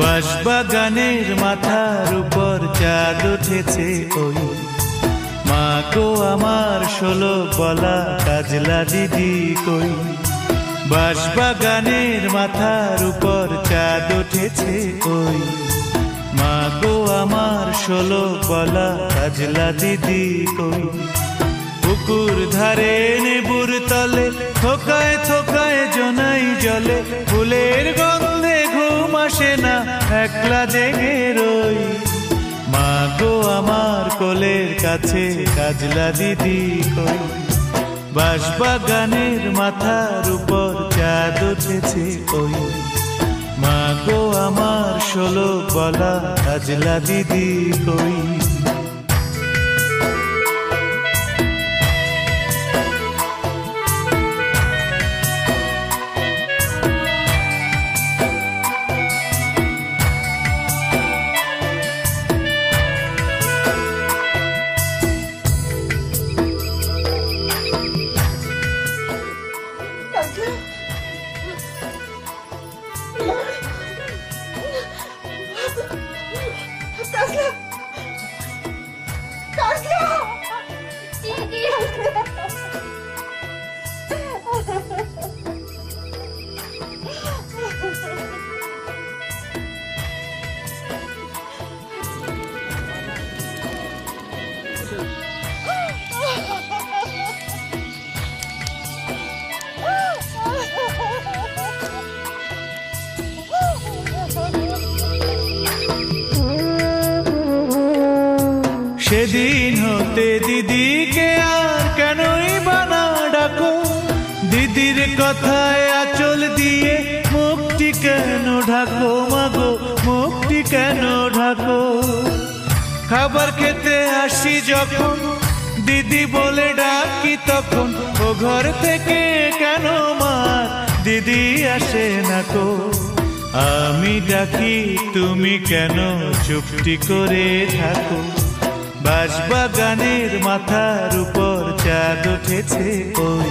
বাঁশবাগানের মাথার উপর চাঁদ উঠেছে ওই। মা গো, আমার ষোলো বলা কাজলা দিদি কই? বাঁশবাগানের মাথার উপর চাঁদ উঠেছে ওই। মা গো, আমার ষোলো বলা কাজলা দিদি কই? পুকুর ধারে নেবুর তলে, থোকায় থোকায় জনাই জলে একলা জেগে রই। মা গো, আমার কোলের কাছে কাজলা দিদি কই। বাসবাগানের মাথার উপর চাঁদ উঠেছে কই। মা গো, আমার ষোলো বলা কাজলা দিদি কই। সেদিন হতে দিদিকে আর কেনই বানা ডাকো? দিদির কথায় আচল দিয়ে মুক্তি কেন ঢাকো মাগো? মুক্তি কেন ঢাকো? খাবার খেতে আসি যখন, দিদি বলে ডাকি তখন, ও ঘর থেকে কেন মার? দিদি আসে না কো? আমি ডাকি, তুমি কেন চুপটি করে থাকো? বাঁশবাগানের মাথার উপর চাঁদ উঠেছে ওই।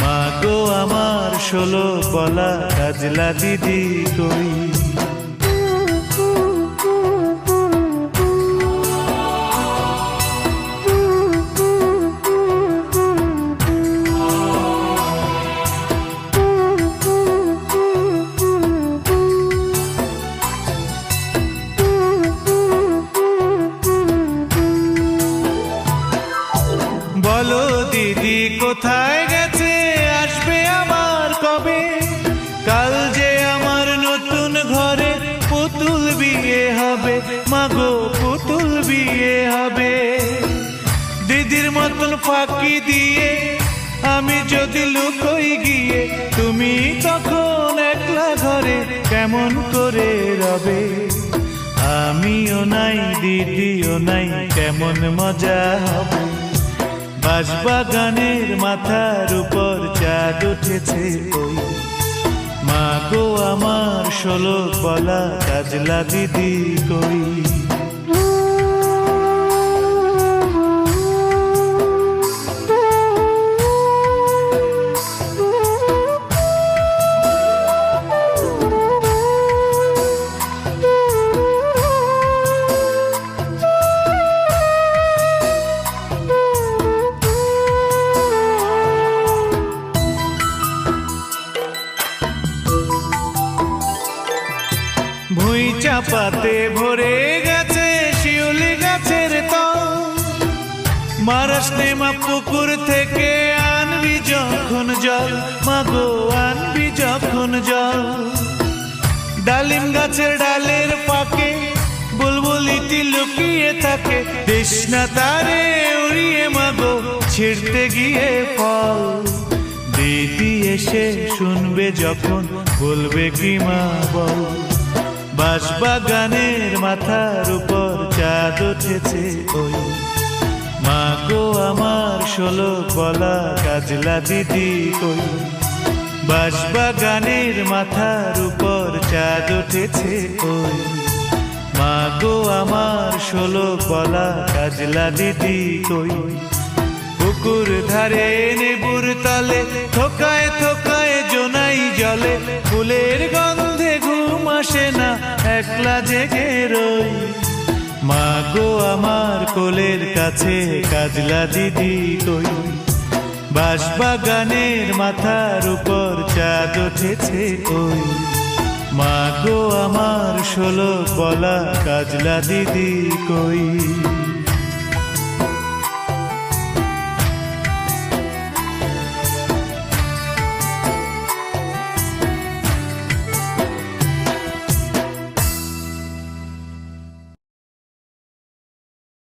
মা গো আমার ষোলো বলা কাজলা দিদি কই? হবে? মাগো পুতুল বিয়ে হবে। দিদির মতন ফাঁকি দিয়ে আমি যদি লুকোই গিয়ে, তুমি তখন একলা ঘরে কেমন করে রবে? আমিও নাই, দিদিও নাই, কেমন মজা হবে? বাঁশবাগানের মাথার উপর চাঁদ উঠেছে ওই মা গো আমার ষোলো বলা কাজলা দিদি কই চাপাতে ভরে গেছে শিউলি গাছের তল। মারাসনে মা পুকুর থেকে আনবি যখন জল মাগো আনবি যখন জল। ডালিম গাছের ডালের পাকে বুলবুলিটি লুকিয়ে থাকে, তৃষ্ণা তারে উড়িয়ে মাগো ছিড়তে গিয়ে ফল। দিদি এসে শুনবে যখন, বলবে কি মা বল। বাঁশবাগানের মাথার উপর চাঁদ উঠেছে ওই। মা গো আমার ষোলো বলা কাজলা দিদি কই। বাঁশবাগানের মাথার উপর চাঁদ উঠেছে ওই। মা গো আমার ষোলো বলা কাজলা দিদি কই। পুকুর ধারে নেবুর তালে থোকায় থোকায় জোনাই জলে ফুলের গন্ধে একলা জেগে রই। মা গো আমার কোলের কাছে, কাজলা দিদি কই। বাঁশবাগানের মাথার উপর চাঁদ উঠেছে কই। মা গো আমার ষোলো বলা কাজলা দিদি কই।